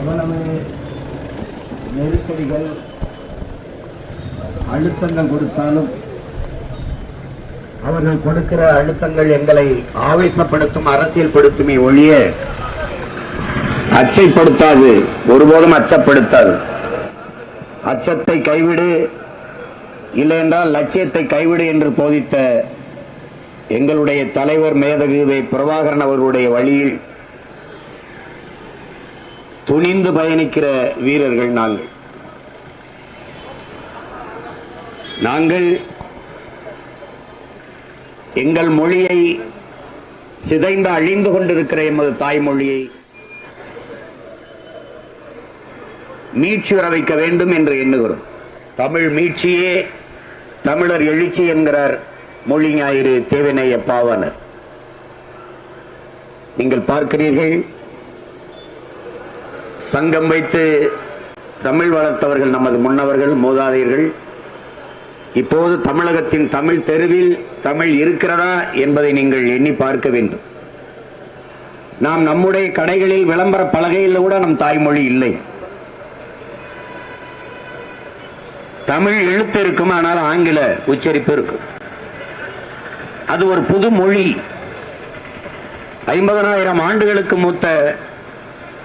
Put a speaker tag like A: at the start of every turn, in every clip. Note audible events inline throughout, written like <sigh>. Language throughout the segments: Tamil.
A: எவ்வளவு நெருக்கடிகள் அழுத்தங்கள் கொடுத்தாலும் அவர்கள் கொடுக்கிற அழுத்தங்கள் எங்களை ஆவேசப்படுத்தும் அரசியல்படுத்துமே ஒழிய அச்சைப்படுத்தாது ஒருபோதும் அச்சப்படுத்தாது. அச்சத்தை கைவிடு இல்லை என்றால் லட்சியத்தை கைவிடு என்று போதித்த எங்களுடைய தலைவர் மேதகுவை பிரபாகரன் அவர்களுடைய வழியில் துணிந்து பயணிக்கிற வீரர்கள் நாங்கள். நாங்கள் எங்கள் மொழியை சிதைந்து அழிந்து கொண்டிருக்கிற எமது தாய்மொழியை மீட்சி வர வைக்க வேண்டும் என்று எண்ணுகிறோம். தமிழ் மீட்சியே தமிழர் எழுச்சி என்கிறார் மொழி ஞாயிறு தேவனைய பாவனர். நீங்கள் பார்க்கிறீர்கள் சங்கம் வைத்து தமிழ் வளர்த்தவர்கள் நமது முன்னவர்கள் மூதாதையர்கள் இப்போது தமிழகத்தின் தமிழ் தெருவில் தமிழ் இருக்கிறதா என்பதை நீங்கள் எண்ணி பார்க்க வேண்டும். நாம் நம்முடைய கடைகளில் விளம்பர பலகையில் கூட நம் தாய்மொழி இல்லை. தமிழ் எழுத்து இருக்கும் ஆனால் ஆங்கில உச்சரிப்பு இருக்கும். அது ஒரு புது மொழி. ஐம்பதனாயிரம் ஆண்டுகளுக்கு மூத்த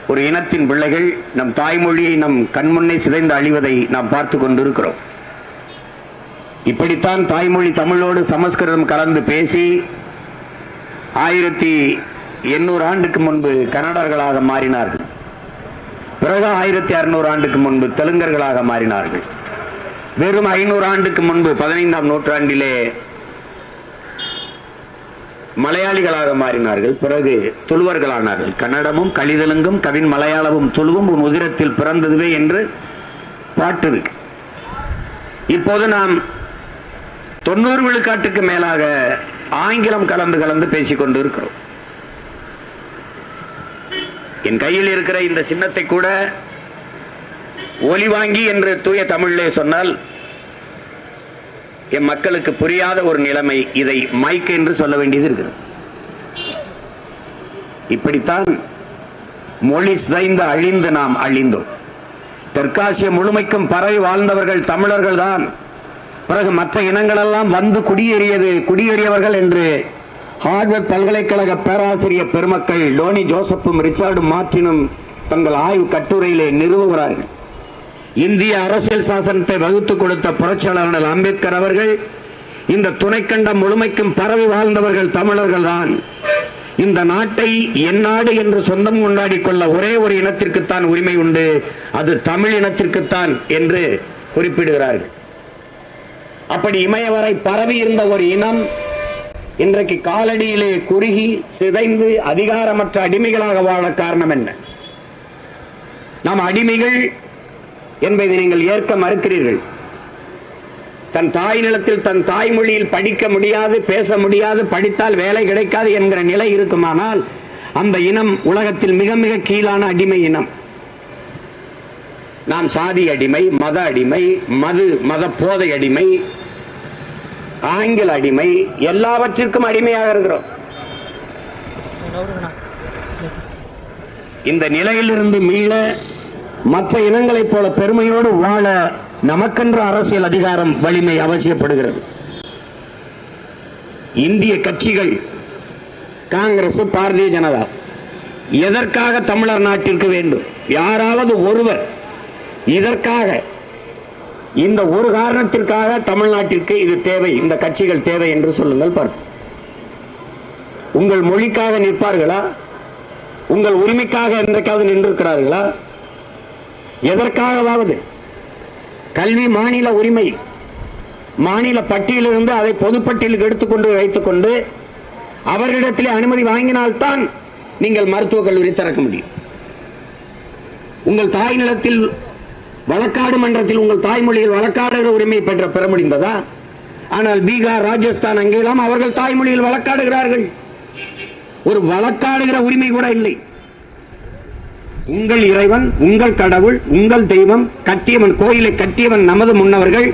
A: ஒரு இனத்தின் பிள்ளைகள் நம் தாய்மொழியை நம் கண்முன்னே சிதைந்து அழிவதை நாம் பார்த்து கொண்டிருக்கிறோம். இப்படித்தான் தாய்மொழி தமிழோடு சமஸ்கிருதம் கலந்து பேசி ஆயிரத்தி எண்ணூறு ஆண்டுக்கு முன்பு கன்னடர்களாக மாறினார்கள். பிறகு ஆயிரத்தி அறுநூறு ஆண்டுக்கு முன்பு தெலுங்கர்களாக மாறினார்கள். வெறும் ஐநூறு ஆண்டுக்கு முன்பு பதினைந்தாம் நூற்றாண்டிலே மலையாளிகளாக மாறினார்கள். பிறகு தொழுவர்களானார்கள். கன்னடமும் கலிதலுங்கும் கவின் மலையாளமும் தொழுவும் உன் உதிரத்தில் பிறந்ததுவே என்று பாட்டு இருக்கு. இப்போது நாம் தொண்ணூறு விழுக்காட்டுக்கு மேலாக ஆங்கிலம் கலந்து கலந்து பேசிக்கொண்டு இருக்கிறோம் என் கையில் இருக்கிற இந்த சின்னத்தை கூட ஒலி வாங்கி என்று தூய தமிழிலே சொன்னால் என் மக்களுக்கு புரியாத ஒரு நிலைமை இதை மைக் என்று சொல்ல வேண்டியது இருக்குது. இப்படித்தான் மொழி சிதைந்து அழிந்து நாம் அழிந்தோம். தெற்காசிய முழுமைக்கும் பரவி வாழ்ந்தவர்கள் தமிழர்கள் தான். பிறகு மற்ற இனங்களெல்லாம் வந்து குடியேறியது குடியேறியவர்கள் என்று ஹார்வர்ட் பல்கலைக்கழக பேராசிரியர் பெருமக்கள் டோனி ஜோசப்பும் ரிச்சார்டும் மார்டினும் தங்கள் ஆய்வு கட்டுரையிலே நிறுவுகிறார்கள். இந்திய அரசியல் சாசனத்தை வகுத்து கொடுத்த புரட்சியாளர் அம்பேத்கர் அவர்கள் இந்த துணைக்கண்டம் முழுமைக்கும் பரவி வாழ்ந்தவர்கள் தமிழர்கள் தான். இந்த நாட்டை என் நாடு என்று சொந்தம் கொண்டாடி கொள்ள ஒரே ஒரு இனத்திற்குத்தான் உரிமை உண்டு அது தமிழ் இனத்திற்குத்தான் என்று குறிப்பிடுகிறார்கள். அப்படி இமயவரை பரவி இருந்த ஒரு இனம் இன்றைக்கு காலடியிலே குறுகி சிதைந்து அதிகாரமற்ற அடிமைகளாக வாழ காரணம் என்ன? நாம் அடிமைகள் என்பதை நீங்கள் ஏற்க மறுக்கிறீர்கள். தன் தாய் நிலத்தில் தன் தாய்மொழியில் படிக்க முடியாது பேச முடியாது படித்தால் வேலை கிடைக்காது என்கிற நிலை இருக்குமானால் அந்த இனம் உலகத்தில் மிக மிக கீழான அடிமை இனம். நாம் சாதி அடிமை மத அடிமை மது மத போதை அடிமை ஆங்கில அடிமை எல்லாவற்றிற்கும் அடிமையாக இருக்கிறோம். இந்த நிலையிலிருந்து மீள மற்ற இனங்களைப் போல பெருமையோடு வாழ நமக்கென்ற அரசியல் அதிகாரம் வலிமை அவசியப்படுகிறது. இந்திய கட்சிகள் காங்கிரஸ் பாரதிய ஜனதா எதற்காக தமிழர் நாட்டிற்கு வேண்டும்? யாராவது ஒருவர் இதற்காக இந்த ஒரு காரணத்திற்காக தமிழ்நாட்டிற்கு இது தேவை இந்த கட்சிகள் தேவை என்று சொல்லுங்கள் பார்ப்போம் உங்கள் மொழிக்காக நிற்பார்களா? உங்கள் உரிமைக்காக என்றைக்காவது நின்றிருக்கிறார்களா? எதற்காகவாவது? கல்வி மாநில உரிமை. மாநில பட்டியலிருந்து அதை பொதுப்பட்டியலுக்கு எடுத்துக்கொண்டு வைத்துக்கொண்டு அவர்களிடத்திலே அனுமதி வாங்கினால்தான் நீங்கள் மருத்துவக் கல்லூரி திறக்க முடியும். உங்கள் தாய் நிலத்தில் வழக்காடு மன்றத்தில் உங்கள் தாய்மொழியில் வழக்காடுகிற உரிமை பெற்ற பெற முடிந்ததா? ஆனால் பீகார் ராஜஸ்தான் அங்கெல்லாம் அவர்கள் தாய்மொழியில் வழக்காடுகிறார்கள். ஒரு வழக்காடுகிற உரிமை கூட இல்லை. உங்கள் இறைவன் உங்கள் கடவுள் உங்கள் தெய்வம் கட்டியவன் கோயிலை கட்டியவன் நமது முன்னவர்கள்.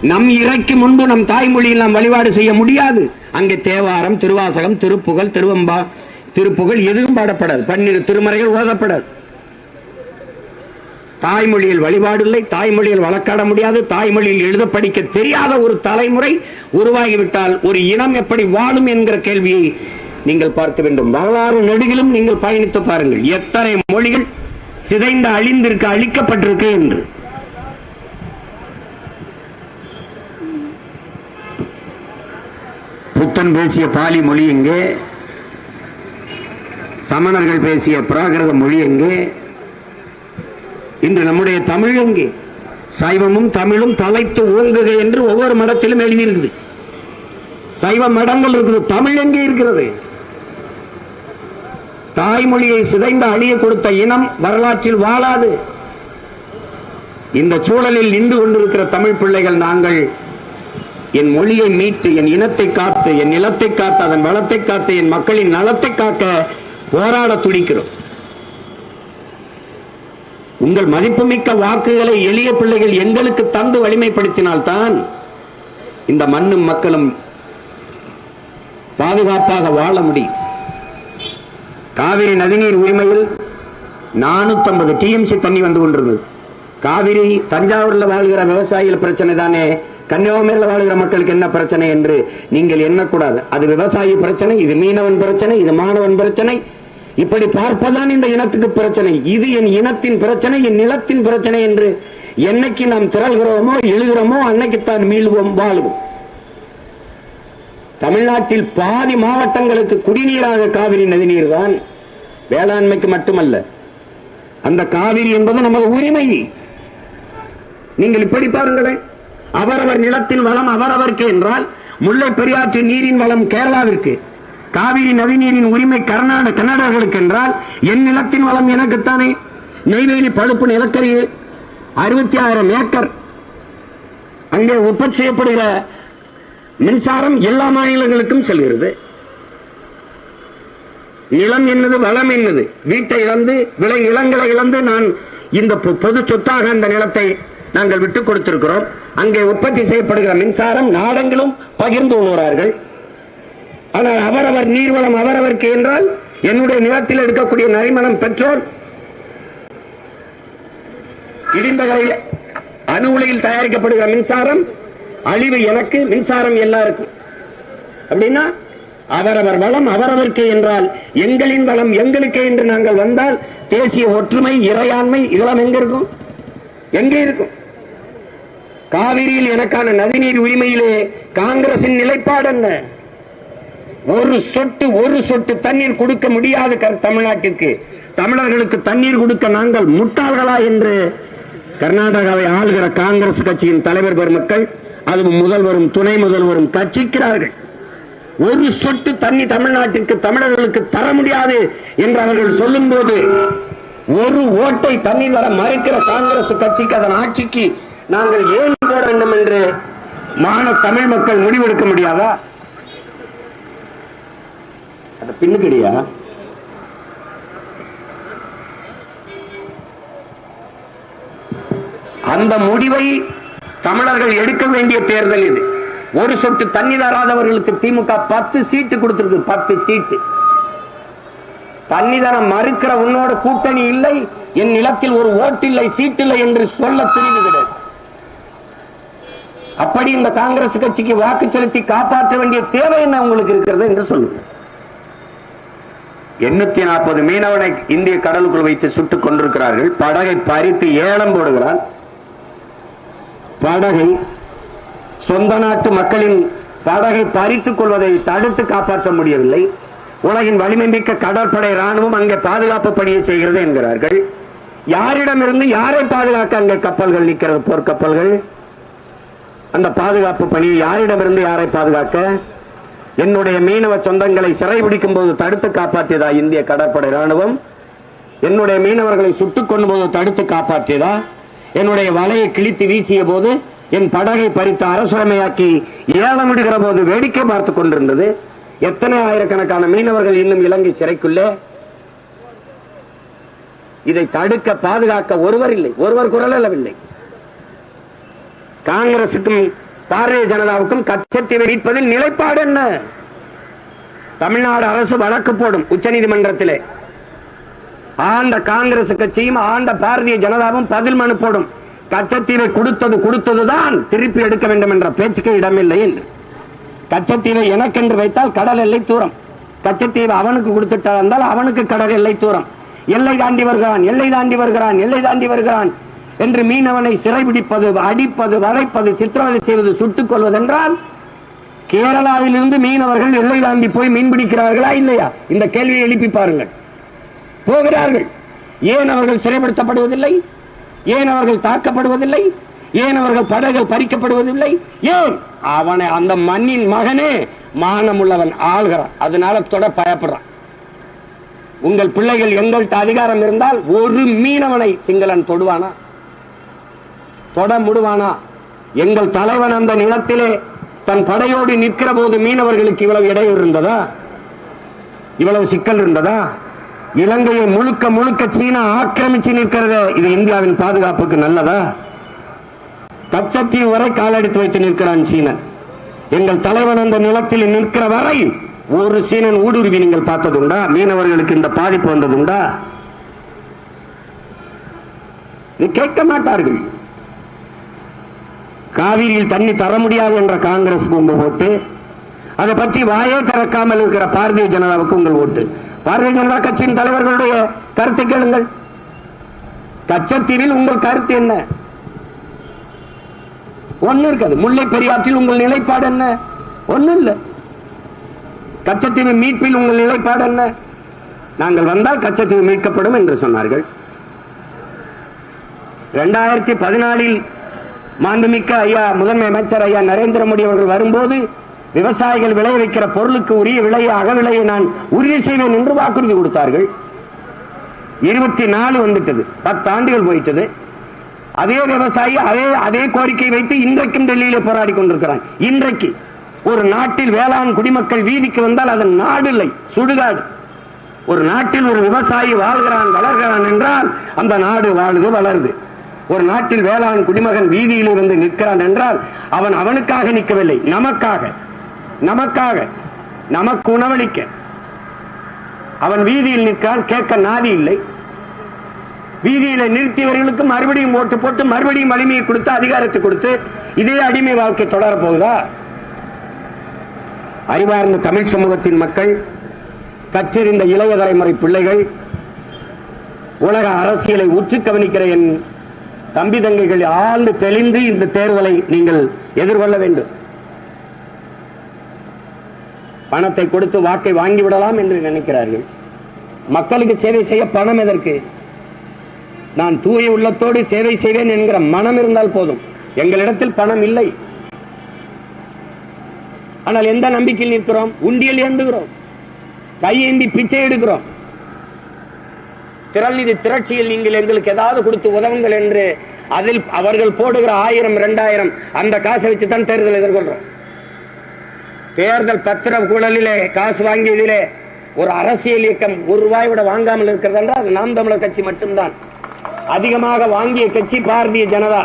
A: நம் இறைக்கு முன்பு நம் தாய்மொழியில் நாம் வழிபாடு செய்ய முடியாது. அங்கே தேவாரம் திருவாசகம் திருப்புகழ் திருவம்பா திருப்புகழ் எதுவும் பாடப்படாது. பன்னிரு திருமறைகள் ஓதப்படாது. தாய்மொழியில் வழிபாடு இல்லை தாய்மொழியில் வழக்காட முடியாது தாய்மொழியில் எழுத படிக்க தெரியாத ஒரு தலைமுறை உருவாகிவிட்டால் ஒரு இனம் எப்படி வாழும் என்கிற கேள்வியை நீங்கள் பார்க்க வேண்டும். வரலாறு நெடுகிலும் நீங்கள் பயணித்து பாருங்கள். எத்தனை மொழிகள் சிதைந்து அழிந்திருக்க அழிக்கப்பட்டிருக்கு என்று. புத்தன் பேசிய பாலி மொழி எங்கே? சமணர்கள் பேசிய பிராகிருத மொழி எங்கே? இன்று நம்முடைய தமிழ் எங்கே? சைவமும் தமிழும் தலைத்து ஓங்குக என்று ஒவ்வொரு மடத்திலும் எழுதியிருக்குது சைவ மடங்கள் இருக்குது தமிழ் எங்கே இருக்கிறது? தாய்மொழியை சிதைந்து அழிய கொடுத்த இனம் வரலாற்றில் வாழாது. இந்த சூழலில் நின்று கொண்டிருக்கிற தமிழ் பிள்ளைகள் நாங்கள் என் மொழியை மீட்டு என் இனத்தை காத்து என் நிலத்தை காத்து அதன் வளத்தை காத்து என் மக்களின் நலத்தை காக்க போராட துடிக்கிறோம். உங்கள் மதிப்புமிக்க வாக்குகளை எளிய பிள்ளைகள் எங்களுக்கு தந்து வலிமைப்படுத்தினால்தான் இந்த மண்ணும் மக்களும் பாதுகாப்பாக வாழ முடியும். காவிரி நதிநீர் உரிமையில் நானூத்தி டிஎம்சி தண்ணி வந்து கொண்டிருந்தது. காவிரி தஞ்சாவூர்ல வாழ்கிற விவசாயிகள் பிரச்சனை தானே? கன்னியாகுமரியில் வாழ்கிற மக்களுக்கு என்ன பிரச்சனை என்று நீங்கள் எண்ணக்கூடாது. அது விவசாயி பிரச்சனை இது மீனவன் பிரச்சனை இது மாணவன் பிரச்சனை. இப்படி பார்ப்பதான் இந்த இனத்துக்கு பிரச்சனை. இது என் இனத்தின் பிரச்சனை என் நிலத்தின் பிரச்சனை என்று என்னைக்கு நாம் திரள்கிறோமோ எழுகிறோமோ அன்னைக்குத்தான் மீள்வோம் வாழ்வோம். தமிழ்நாட்டில் பாதி மாவட்டங்களுக்கு குடிநீராக காவிரி நதிநீர் தான் வேளாண்மைக்கு மட்டுமல்ல. அந்த காவிரி என்பது நமது உரிமை. நீங்கள் இப்படி பாருங்களேன். அவரவர் நிலத்தின் வளம் அவரவருக்கு என்றால் முல்லை பெரியாற்று நீரின் வளம் கேரளாவிற்கு. காவிரி நதிநீரின் உரிமை கர்நாடக கன்னடர்களுக்கு என்றால் என் நிலத்தின் வளம் எனக்குத்தானே? நெய்வேலி பழுப்பு நிலக்கரியில் அறுபத்தி ஆயிரம் ஏக்கர். அங்கே உற்பத்தி செய்யப்படுகிற மின்சாரம் எல்லா மாநிலங்களுக்கும் செல்கிறது. நிலம் என்னது வளம் என்னது? வீட்டை இழந்து விளை நிலங்களை இழந்து நான் இந்த பொது சொத்தாக அந்த நிலத்தை நாங்கள் விட்டுக் கொடுத்திருக்கிறோம். அங்கே உற்பத்தி செய்யப்படுகிற மின்சாரம் நாடங்களும் பகிர்ந்து கொள்கிறார்கள். ஆனால் அவரவர் நீர்வளம் அவரவருக்கு என்றால் என்னுடைய நிலத்தில் எடுக்கக்கூடிய நரிமணம் பெட்ரோல் இடிந்தகரையில் அணு உலையில் தயாரிக்கப்படுகிற மின்சாரம் அழிவு எனக்கு மின்சாரம் எல்லாருக்கும். அப்படின்னா அவரவர் வளம் அவரவர்க்கு என்றால் எங்களின் வளம் எங்களுக்கே என்று நாங்கள் வந்தால் தேசிய ஒற்றுமை இறையாண்மை இதெல்லாம் எங்க இருக்கும்? எங்கே இருக்கும்? காவிரியில் எனக்கான நதிநீர் உரிமையிலே காங்கிரசின் நிலைப்பாடு என்ன? ஒரு சொட்டு ஒரு சொட்டு தண்ணீர் கொடுக்க முடியாது க- தமிழ்நாட்டிற்கு தமிழர்களுக்கு தண்ணீர் கொடுக்க நாங்கள் முட்டாள்களா என்று கர்நாடகாவை ஆளுகிற காங்கிரஸ் கட்சியின் தலைவர் பெருமக்கள் அது முதல்வரும் துணை முதல்வரும் கட்சிக்கிறார்கள். ஒரு சொட்டு தண்ணி தமிழ்நாட்டிற்கு தமிழர்களுக்கு தர முடியாது என்று அவர்கள் சொல்லும்போது ஒரு ஓட்டை தண்ணி தர மறுக்கிற காங்கிரஸ் கட்சிக்கு அதன் ஆட்சிக்கு நாங்கள் ஏன் போட வேண்டும் என்று மாண தமிழ் மக்கள் முடிவெடுக்க முடியாதா? அது பின்னுக்கடியா? அந்த முடிவை தமிழர்கள் எடுக்க வேண்டிய தேர்தல் இது. ஒரு சொட்டு தண்ணி தராதவர்களுக்கு திமுக பத்து சீட்டு கொடுத்திருக்கு பத்து சீட்டு. தண்ணி தர மறுக்கிற உன்னோட கூட்டணி இல்லை என் நிலத்தில் ஒரு ஓட்டில்லை சீட்டில்லை என்று சொல்ல துணிவு கிடையாது. அப்படி இந்த காங்கிரஸ் கட்சிக்கு வாக்கு செலுத்தி காப்பாற்ற வேண்டிய தேவை என்ன உங்களுக்கு இருக்கிறது என்று சொல்லுங்க. எண்ணூத்தி நாற்பது மீனவனை இந்திய கடலுக்குள் வைத்து சுட்டுக் கொண்டிருக்கிறார்கள். படகை பறித்து ஏலம் போடுகிறான் படகை சொந்த நாட்டு மக்களின் படகை பறித்துக் கொள்வதை தடுத்து காப்பாற்ற முடியவில்லை. உலகின் வலிமை மிக்க கடற்படை ராணுவம் அங்கே பாதுகாப்பு பணியை செய்கிறது என்கிறார்கள். யாரிடமிருந்து யாரை பாதுகாக்க அங்கே கப்பல்கள் நிற்கிறது போர்க்கப்பல்கள்? அந்த பாதுகாப்பு பணியை யாரிடமிருந்து யாரை பாதுகாக்க? என்னுடைய மீனவ சொந்தங்களை சிறைபிடிக்கும் போது தடுத்து காப்பாற்றியதா இந்திய கடற்படை ராணுவம் என்னுடைய மீனவர்களை சுட்டுக் கொண்டு போது தடுத்து காப்பாற்றியதா? என்னுடைய வலையை கிழித்து வீசிய போது என் படகை பறித்து அரசுரமையாக்கி ஏலமிடுகிற போது வேடிக்கை பார்த்து கொண்டிருந்தது. எத்தனை ஆயிரக்கணக்கான மீனவர்கள் இன்னும் இலங்கை சிறைக்குள்ளே? இதை தடுக்க பாதுகாக்க ஒருவர் இல்லை. ஒருவர் குரல் அளவில்லை காங்கிரசுக்கும் பாரதிய ஜனதாவுக்கும் கச்சத்தீவை மீட்பதில் நிலைப்பாடு என்ன? தமிழ்நாடு அரசு வழக்கு போடும் உச்ச நீதிமன்றத்திலே ஆண்ட காங்கிரஸ் கட்சியும் ஆண்ட பாரதிய ஜனதாவும் பதில் மனு போடும். கச்சத்தீவை கொடுத்தது கொடுத்ததுதான் திருப்பி எடுக்க வேண்டும் என்ற பேச்சுக்கு இடமில்லை என்று. கச்சத்தீவை எனக்கென்று வைத்தால் கடல் எல்லை தூரம். கச்சத்தீவை அவனுக்கு கொடுத்துட்டால் இருந்தால் அவனுக்கு கடல் எல்லை தூரம். எல்லை தாண்டி வருகிறான் எல்லை தாண்டி வருகிறான் எல்லை தாண்டி வருகிறான். என்று மீனவனை சிறைபிடிப்பது அடிப்பது வளைப்பது சித்திரவதை செய்வது சுட்டுக் கொள்வதென்றால் கேரளாவில் இருந்து மீனவர்கள் எல்லை தாண்டி போய் மீன் பிடிக்கிறார்களா இல்லையா? இந்த கேள்வியை எழுப்பி பாருங்கள். போகிறார்கள். ஏன் அவர்கள் சிறைப்படுத்தப்படுவதில்லை? ஏன் அவர்கள் தாக்கப்படுவதில்லை? ஏன் அவர்கள் படகுகள் பறிக்கப்படுவதில்லை? ஏன்? அவனை அந்த மண்ணின் மகனே மானமுள்ளவன் ஆள்கிறான். அதனால தொட பயப்படுறான். உங்கள் பிள்ளைகள் எங்கள்கிட்ட அதிகாரம் இருந்தால் ஒரு மீனவனை சிங்களன் தொடுவானா? தொட முடுவானா எங்கள் தலைவன் அந்த நிலத்திலே தன் படையோடு நிற்கிற போது மீனவர்களுக்கு இவ்வளவு இடையூறு இருந்ததா? இவ்வளவு சிக்கல் இருந்ததா? இலங்கையை முழுக்க முழுக்க சீனா ஆக்கிரமிச்சு நிற்கிறதே இது இந்தியாவின் பாதுகாப்புக்கு நல்லதா? கச்சத்தீவு வரை காலடித்து வைத்து நிற்கிறான் சீனன். எங்கள் தலைவன் அந்த நிலத்தில் நிற்கிற வரை ஒரு சீனன் ஊடுருவி நீங்கள் பார்த்ததுண்டா? மீனவர்களுக்கு இந்த பாதிப்பு வந்ததுண்டா? இது கேட்க மாட்டார்கள். காவிரியில் தண்ணி தர முடியாது என்ற காங்கிரஸ் உங்க ஓட்டு. அதை பற்றி வாயே திறக்காமல் இருக்கிற பாரதிய ஜனதாவுக்கு உங்கள் ஓட்டு. பாரதிய ஜனதா கட்சியின் தலைவர்களுடைய கருத்தை கேளுங்கள். கச்சத்தீவில் உங்கள் கருத்து என்ன? ஒண்ணு இருக்காது. முல்லை பெரியாற்றில் உங்கள் நிலைப்பாடு என்ன? ஒண்ணு இல்ல. கச்சத்தீவு மீட்பில் உங்கள் நிலைப்பாடு என்ன? நாங்கள் வந்தால் கச்சத்தீவு மீட்கப்படும் என்று சொன்னார்கள். இரண்டாயிரத்தி பதினாலில் மாண்புமிக்க ஐயா முதன்மை அமைச்சர் ஐயா நரேந்திர மோடி அவர்கள் வரும்போது விவசாயிகள் விளைய வைக்கிற பொருளுக்கு உரிய விலையை அகவிலையை நான் உறுதி செய்வேன் என்று வாக்குறுதி கொடுத்தார்கள். இருபத்தி நாலு வந்துட்டது. பத்து ஆண்டுகள் போயிட்டது. அதே விவசாயி அதே அதே கோரிக்கை வைத்து இன்றைக்கும் டெல்லியில போராடி கொண்டிருக்கிறான். இன்றைக்கு ஒரு நாட்டில் வேளாண் குடிமக்கள் வீதிக்கு வந்தால் அதன் நாடு இல்லை சுடுகாடு. ஒரு நாட்டில் ஒரு விவசாயி வாழ்கிறான் வளர்கிறான் என்றால் அந்த நாடு வாழுது வளருது. ஒரு நாட்டில் வேளாண் குடிமகன் வீதியிலே வந்து நிற்கிறான் என்றால் அவன் அவனுக்காக நிற்கவில்லை. நமக்காக. நமக்காக. நமக்கு உணவளிக்க. அவன் வீதியில் நிற்கிறான். கேட்க நாதி இல்லை. வீதியில நிறுத்தியவர்களுக்கு மறுபடியும் ஓட்டு போட்டு மறுபடியும் வலிமையை கொடுத்து அதிகாரத்தை கொடுத்து இதே அடிமை வாழ்க்கை தொடர போகுதா? அறிவார்ந்த தமிழ் சமூகத்தின் மக்கள் கற்றறிந்த இளைய தலைமுறை பிள்ளைகள் உலக அரசியலை உற்று கவனிக்கிற என் தம்பி தங்கைகள் ஆழ்ந்து தெளிந்து இந்த தேர்தலை நீங்கள் எதிர்கொள்ள வேண்டும். பணத்தை கொடுத்து வாக்கை வாங்கி விடலாம் என்று நினைக்கிறார்கள். மக்களுக்கு சேவை செய்ய பணம் எதற்கு? நான் தூய உள்ளத்தோடு சேவை செய்வேன் என்கிற மனம் இருந்தால் போதும். எங்களிடத்தில் பணம் இல்லை. ஆனால் எந்த நம்பிக்கையில் நிற்கிறோம்? உண்டியல் ஏந்துகிறோம். கையேந்தி பிச்சை எடுக்கிறோம். திரள்நிதி திரட்சியில் நீங்கள் எங்களுக்கு ஏதாவது கொடுத்து உதவுங்கள் என்று அதில் அவர்கள் போடுகிற ஆயிரம் இரண்டாயிரம் அந்த காசை வச்சு தான் தேர்தல் எதிர்கொள்றோம். தேர்தல் பத்திர குழலிலே காசு வாங்கியதிலே ஒரு அரசியல் இயக்கம் ஒரு ரூபாய் விட வாங்காமல் இருக்கிறது என்றால் அது நாம் தமிழர் கட்சி மட்டும்தான். அதிகமாக வாங்கிய கட்சி பாரதிய ஜனதா.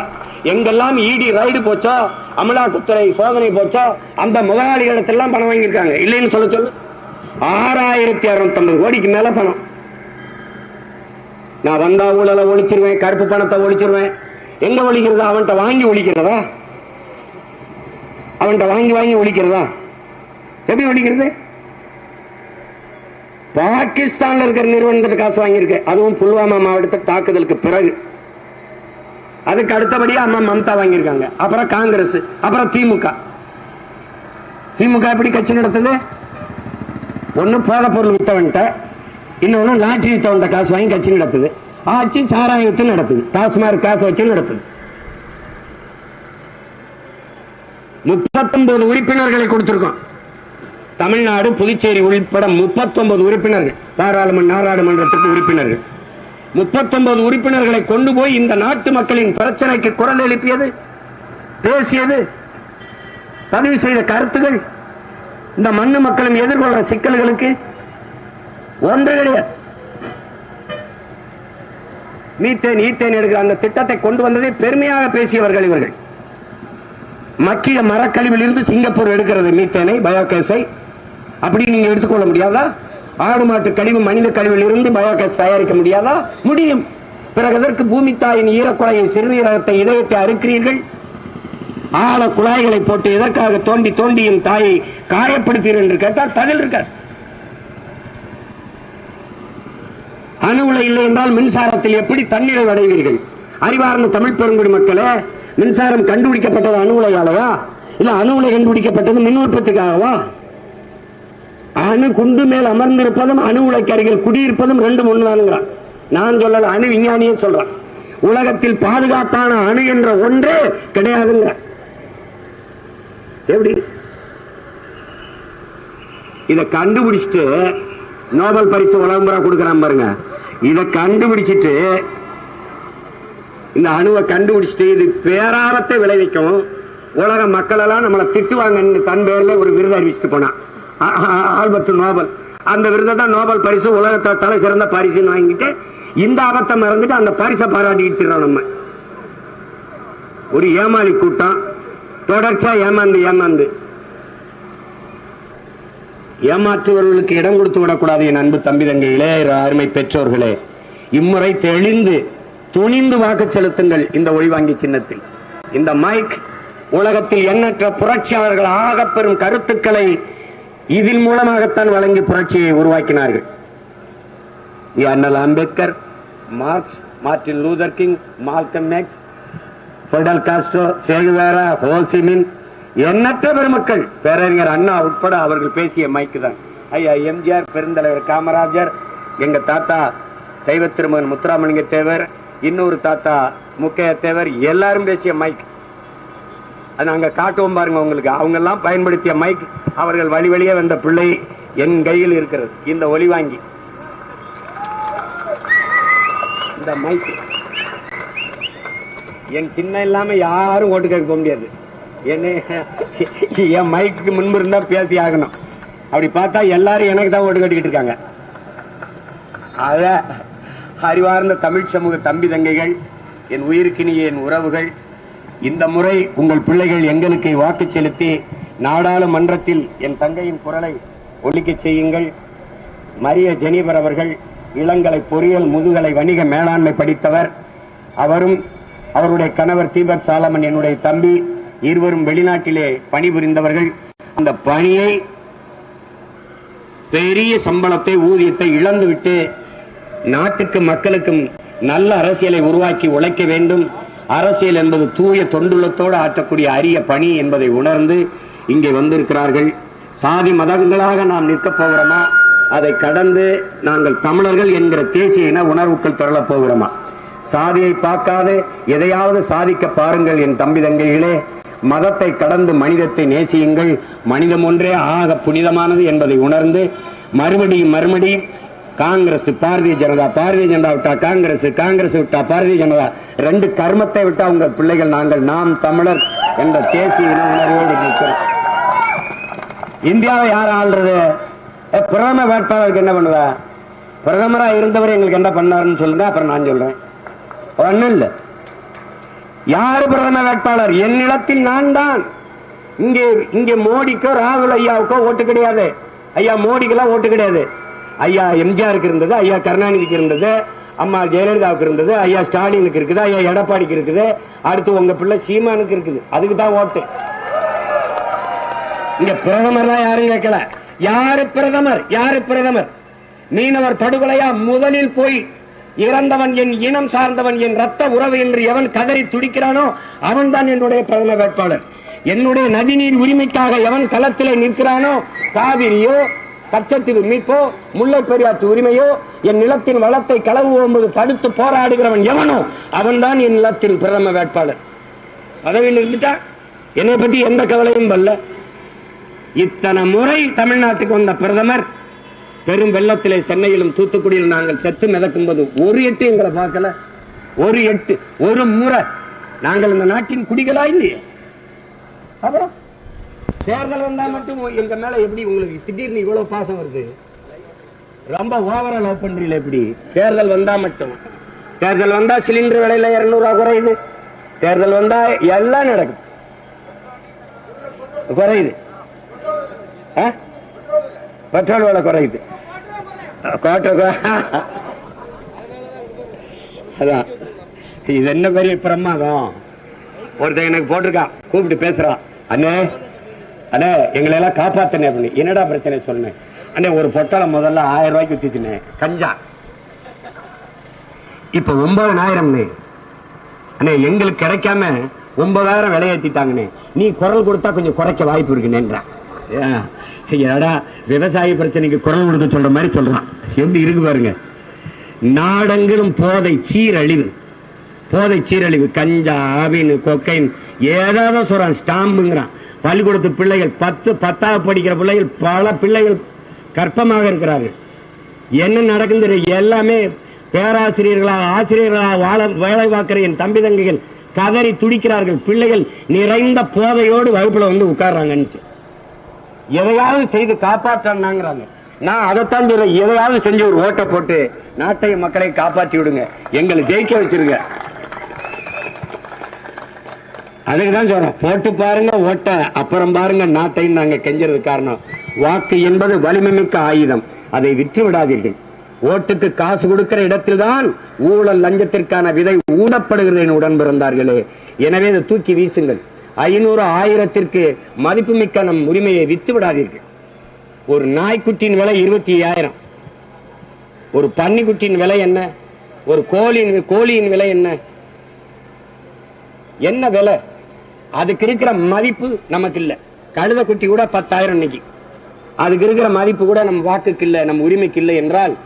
A: எங்கெல்லாம் இடி ரைடு போச்சோ அமலாக்கத்துறை சோதனை போச்சோ அந்த முதலாளிகளிடத்தெல்லாம் பணம் வாங்கியிருக்காங்க. இல்லைன்னு சொல்ல சொல்லு. ஆறாயிரத்தி அறுநூத்தம்பது கோடிக்கு மேல பணம். நான் வந்தா ஊழலை ஒழிச்சிருவேன் கருப்பு பணத்தை ஒழிச்சிருவேன். எங்க ஒழிக்கிறதா? அவன்கிட்ட வாங்கி ஒழிக்கிறதா? அவன்கிட்ட வாங்கி வாங்கி ஒழிக்கிறதா? எப்படி ஒழிக்கிறது? பாகிஸ்தான்ல இருக்கிற நிறுவனத்திட்ட காசு வாங்கியிருக்கு. அதுவும் புல்வாமா மாவட்டத்தை தாக்குதலுக்கு பிறகு. அதுக்கு அடுத்தபடியா அம்மா மம்தா வாங்கியிருக்காங்க. அப்புறம் காங்கிரஸ் அப்புறம் திமுக. திமுக எப்படி கட்சி நடத்துது? ஒண்ணு போத பொருள் வித்தவன்ட்ட இன்னொன்னு லாட்டரி தோண்ட காசு வாங்கி கட்சி நடத்துது. ஆட்சி சாராயத்தில் நடத்துது. டாஸ்மார்க் காசு வச்சு நடத்துது. முப்பத்தொன்பது உறுப்பினர்களை கொடுத்திருக்கோம். தமிழ்நாடு புதுச்சேரி உள்பட முப்பத்தொன்பது உறுப்பினர்கள். பாராளுமன்ற நாடாளுமன்றத்துக்கு உறுப்பினர்கள். முப்பத்தொன்பது உறுப்பினர்களை கொண்டு போய் இந்த நாட்டு மக்களின் பிரச்சனைக்கு குரல் எழுப்பியது பேசியது பதிவு செய்த கருத்துகள் இந்த மண்ணு மக்களும் எதிர்கொள்ற சிக்கல்களுக்கு ஒன்று கிடையாது மீத்தேன் ஈத்தேன் எடுக்கிற அந்த திட்டத்தை கொண்டு வந்ததை பெருமையாக பேசியவர்கள் இவர்கள். மக்கிய மரக்கழிவில் இருந்து சிங்கப்பூர் எடுக்கிறது மீத்தேனை பயோகேஸை. அப்படி நீங்க எடுத்துக்கொள்ள முடியாதா? ஆடு மாட்டு கழிவு மனித கழிவில் இருந்து பயோகேஸ் தயாரிக்க முடியாதா? முடியும். பிறகு அதற்கு பூமி தாயின் ஈரக்குலையை சிறுநீரகத்தை இதயத்தை அறுக்கிறீர்கள். ஆழ குழாய்களை போட்டு எதற்காக தோண்டி தோண்டியும் தாயை காயப்படுத்தீர்கள் என்று கேட்டால் பதில் இருக்கார் அணு உலை இல்லை என்றால் மின்சாரத்தில் எப்படி தண்ணீரை அடைவீர்கள்? அறிவார்ந்த தமிழ் பெருங்குடி மக்களே மின்சாரம் கண்டுபிடிக்கப்பட்டது அணு உலையாலையா இல்ல அணு உலை கண்டுபிடிக்கப்பட்டது மின் உற்பத்திக்காகவா? அணு குண்டு மேல் அமர்ந்திருப்பதும் அணு உலைக்கு அருகில் குடியிருப்பதும் ரெண்டும் ஒண்ணுதானுங்கிறான். நான் சொல்லல அணு விஞ்ஞானியே சொல்றான். உலகத்தில் பாதுகாப்பான அணு என்ற ஒன்றே கிடையாதுங்க. எப்படி? இதை கண்டுபிடிச்சிட்டு நோபல் பரிசு உலகம் பூரா கொடுக்குறான் பாருங்க. இதை கண்டுபிடிச்சிட்டு இந்த அணுவை கண்டுபிடிச்சிட்டு இது பேராபத்தை விளைவிக்கும். உலக மக்களெல்லாம் நம்மளை திட்டுவாங்கன்னு தன் பேரில் ஒரு விருது அறிவிச்சுட்டு போனான் ஆல்பர்ட் நோபல். அந்த விருதை தான் நோபல் பரிசு உலகத்தை தலை சிறந்த பரிசுன்னு வாங்கிட்டு இந்த ஆபத்தை மறந்துட்டு அந்த பரிசை பாராட்டிக்கிட்டு நம்ம. ஒரு ஏமாளி கூட்டம். தொடர்ச்சியாக ஏமாந்து ஏமாந்து. ஏமாற்றுவர்களுக்கு இடம் கொடுத்து விடக்கூடாது என் அன்பு தம்பி தங்கைகளே அருமை பெற்றோர்களே. இம்முறை தெளிந்து துணிந்து வாக்கு செலுத்துங்கள் இந்த ஒளிவாங்கி சின்னத்தில். இந்த மைக் உலகத்தில் எண்ணற்ற புரட்சியாளர்கள் ஆகப்பெறும் கருத்துக்களை இதில் மூலமாகத்தான் வழங்கி புரட்சியை உருவாக்கினார்கள். அண்ணல் Ambedkar Marx Martin Luther King Malcolm X Fidel Castro Che Guevara Ho Chi Minh எண்ணற்ற பெருமக்கள். பேரறிஞர் அண்ணா உட்பட அவர்கள் பேசிய மைக்கு தான். ஐயா எம்ஜிஆர் பெருந்தலைவர் காமராஜர் எங்க தாத்தா தெய்வ திருமகன் முத்துராமலிங்க தேவர் இன்னொரு தாத்தா முக்கைய தேவர் எல்லாரும் பேசிய மைக் அது நாங்கள் காட்டுவோம் பாருங்க உங்களுக்கு. அவங்கெல்லாம் பயன்படுத்திய மைக் அவர்கள் வழி வழியே வந்த பிள்ளை என் கையில் இருக்கிறது. இந்த ஒலி வாங்கி. இந்த மைக் என் சின்ன இல்லாமல் யாரும் ஓட்டு கேட்க போக முடியாது. என்ன <laughs> என் மைக்கு முன்பு இருந்தால் பேசி ஆகணும். அப்படி பார்த்தா எல்லாரும் எனக்கு தான் ஓட்டு கட்டிக்கிட்டு இருக்காங்க. அத அறிவார்ந்த தமிழ் சமூக தம்பி தங்கைகள் என் உயிருக்கினிய என் உறவுகள் இந்த முறை உங்கள் பிள்ளைகள் எங்களுக்கு வாக்கு செலுத்தி நாடாளுமன்றத்தில் என் தங்கையின் குரலை ஒலிக்கச் செய்யுங்கள். மரிய ஜெனிபர் அவர்கள் இளங்கலை பொறியியல் முதுகலை வணிக மேலாண்மை படித்தவர். அவரும் அவருடைய கணவர் தீபக் சாலமன் என்னுடைய தம்பி. இருவரும் வெளிநாட்டிலே பணிபுரிந்தவர்கள் அந்த பணியை பெரிய சம்பளத்தை ஊதியத்தை இழந்துவிட்டு நாட்டுக்கு மக்களுக்கும் நல்ல அரசியலை உருவாக்கி உழைக்க வேண்டும். அரசியல் என்பது தூய தொண்டுள்ளத்தோடு ஆற்றக்கூடிய அரிய பணி என்பதை உணர்ந்து இங்கே வந்திருக்கிறார்கள். சாதி மதங்களாக நாம் நிற்கப் போகிறோமா? அதை கடந்து நாங்கள் தமிழர்கள் என்கிற தேசிய இன உணர்வுக்குள் திரளப் போகிறோமா? சாதியை பார்க்காது எதையாவது சாதிக்க பாருங்கள் என் தம்பி தங்கைகளே. மதத்தை கடந்து மனிதத்தை நேசியுங்கள். மனிதம் ஒன்றே ஆக புனிதமானது என்பதை உணர்ந்து மறுபடியும் மறுபடியும் காங்கிரஸ் பாரதிய ஜனதா பாரதிய ஜனதா விட்டா காங்கிரஸ் காங்கிரஸ் விட்டா பாரதிய ஜனதா. ரெண்டு கர்மத்தை விட்டா உங்கள் பிள்ளைகள் நாங்கள் நாம் தமிழர் என்ற தேசிய இன உணர்வோடு நிற்கிறோம். இந்தியாவை யார் ஆள்றது? ஏ, பிரதம வேட்பாளருக்கு என்ன பண்ணுவ? பிரதமராக இருந்தவர் எங்களுக்கு என்ன பண்ணாருன்னு சொல்லுங்க அப்புறம் நான் சொல்றேன். ஒன்றும் இல்லை. யார் பிரதம வேட்பாளர்? என் நிலத்தில் நான் தான் இங்கே இங்கே மோடிக்கோ ராகுல் ஐயாவுக்கோ ஓட்டு கிடையாது. ஐயா மோடிக்கெல்லாம் ஓட்டு கிடையாது. ஐயா எம்ஜிஆருக்கு இருந்தது ஐயா கருணாநிதிக்கு இருந்தது அம்மா ஜெயலலிதாவுக்கு இருந்தது ஐயா ஸ்டாலினுக்கு இருக்குது ஐயா எடப்பாடிக்கு இருக்குது அடுத்து உங்க பிள்ளை சீமானுக்கு இருக்குது. அதுக்கு தான் ஓட்டு. இங்க பிரதமர்லாம் யாரும் கேட்கல. யாரு பிரதமர்? யாரு பிரதமர்? மீனவர் படுகொலையா முதலில் போய் இறந்தவன் என் இனம் சார்ந்தவன் என் ரத்த உறவு என்று எவன் கதறி துடிக்கிறானோ அவன்தான் என்னுடைய பிரதம வேட்பாளர். என்னுடைய நதிநீர் உரிமைக்காக எவன் களத்திலே நிற்கிறானோ காவிரியோ கச்சத்தீவு மீட்போ முல்லை பெரியாற்று உரிமையோ என் நிலத்தின் வளத்தை களவு தடுத்து போராடுகிறவன் எவனோ அவன்தான் என் நிலத்தின் பிரதம வேட்பாளர். பதவியில் இருந்துட்டா? என்னை பற்றி எந்த கவலையும் வரல. இத்தனை முறை தமிழ்நாட்டுக்கு வந்த பிரதமர் பெரும் வெள்ளத்திலே சென்னையிலும் தூத்துக்குடியிலும் நாங்கள் செத்து மிதக்கும் போது ஒரு எட்டு எங்களை பார்க்கல. ஒரு எட்டு ஒரு முறை. நாங்கள் இந்த நாட்டின் குடிகளா இல்லையே? அப்புறம் தேர்தல் வந்தா மட்டும் எங்க மேல எப்படி உங்களுக்கு திடீர்னு இவ்வளவு பாசம் வருது? ரொம்ப ஓவரா லவ் பண்றீங்களா எப்படி? தேர்தல் வந்தா மட்டும். தேர்தல் வந்தா சிலிண்டர் விலையில இருநூறு ரூபா குறையுது. தேர்தல் வந்தா எல்லாம் நடக்குது. குறையுது. ஆ? பெட்ரோல் விலை குறையுது. கோட்டை கோ- அதான். இது என்ன பெரிய பிரமாதம்? ஒருத்தன் எனக்கு போட்டிருக்கான் கூப்பிட்டு பேசுறான் அண்ணே அண்ணே எங்களை எல்லாம் காப்பாத்தனே அப்படின்னு. என்னடா பிரச்சனை சொன்னேன் அண்ணே ஒரு பொட்டலை முதல்ல ஆயிரம் ரூபாய்க்கு வித்துச்சுனே. கஞ்சா. இப்போ ஒன்பதனாயிரம்னு அண்ணே எங்களுக்கு கிடைக்காம ஒன்பதாயிரம் விலையேற்றிட்டாங்கண்ணே நீ குரல் கொடுத்தா கொஞ்சம் குறைக்க வாய்ப்பு இருக்குனேன்றான் என்னடா விவசாய பிரச்சனைக்கு குரல் கொடுக்க சொல்ற மாதிரி சொல்றான். எப்படி இருக்கு பாருங்க. நாடெங்கிலும் போதை சீரழிவு. போதை சீரழிவு. கஞ்சா அபின் கொக்கைன் ஏதாவது சொல்றான் ஸ்டாம்புங்கிறான். பள்ளிக்கூடத்து பிள்ளைகள் பத்து பத்தாவது படிக்கிற பிள்ளைகள் பல பிள்ளைகள் கற்பமாக இருக்கிறார்கள். என்ன நடக்குது? எல்லாமே பேராசிரியர்களா ஆசிரியர்களாக வாழ வேலை பார்க்கிற என் தம்பி தங்கைகள் கதறி துடிக்கிறார்கள். பிள்ளைகள் நிறைந்த போதையோடு வகுப்புல வந்து உட்கார்றாங்கன்னு எதையாவது செய்து காப்பாற்றாங்கிறாங்க நான் அதைத்தான் சொல்றேன். எதையாவது செஞ்சு ஒரு ஓட்டை போட்டு நாட்டையும் மக்களை காப்பாற்றி விடுங்க. எங்களை ஜெயிக்க வச்சிருங்க. அதுக்கு தான் சொல்றோம் போட்டு பாருங்க ஓட்டை. அப்புறம் பாருங்க நாட்டை நாங்க கெஞ்சறது காரணம். வாக்கு என்பது வலிமை மிக்க ஆயுதம். அதை விற்று விடாதீர்கள். ஓட்டுக்கு காசு கொடுக்கிற இடத்தில்தான் ஊழல் லஞ்சத்திற்கான விதை ஊடப்படுகிறது என உடன் பிறந்தார்களே. எனவே இதை தூக்கி வீசுங்கள். ஐநூறு ஆயிரத்திற்கு மதிப்புமிக்க நம் உரிமையை வித்து விடாதீர்கள். ஒரு நாய்க்குட்டியின் விலை இருபத்தி ஐயாயிரம். ஒரு பன்னிக்குட்டியின் விலை என்ன? ஒரு கோழியின் கோழியின் விலை என்ன? என்ன விலை? அதுக்கு இருக்கிற மதிப்பு நமக்கு இல்ல கழுத குட்டி கூட பத்தாயிரம் இன்னைக்கு. அதுக்கு இருக்கிற மதிப்பு கூட நம்ம வாக்குக்கு இல்லை நம் உரிமைக்கு இல்லை என்றால்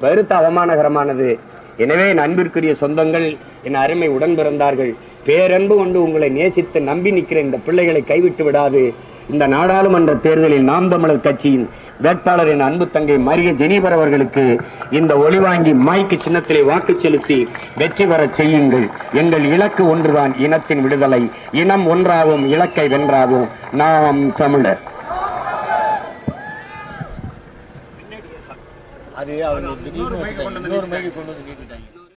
A: பெருத்த அவமானகரமானது. எனவே என் அன்பிற்குரிய சொந்தங்கள் என் அருமை உடன் பிறந்தார்கள். பேரன்பு கொண்டு உங்களை நேசித்து நம்பி நிற்கிற இந்த பிள்ளைகளை கைவிட்டு விடாது. இந்த நாடாளுமன்ற தேர்தலில் நாம் தமிழர் கட்சியின் வேட்பாளர் என் அன்பு தங்கை மரிய ஜெனிபர் அவர்களுக்கு இந்த ஒளிவாங்கி மாய்க்கு சின்னத்திலே வாக்கு செலுத்தி வெற்றி பெறச் செய்யுங்கள். எங்கள் இலக்கு ஒன்றுதான் இனத்தின் விடுதலை. இனம் ஒன்றாகும் இலக்கை வென்றாகும் நாம் தமிழர்.
B: அது அவங்க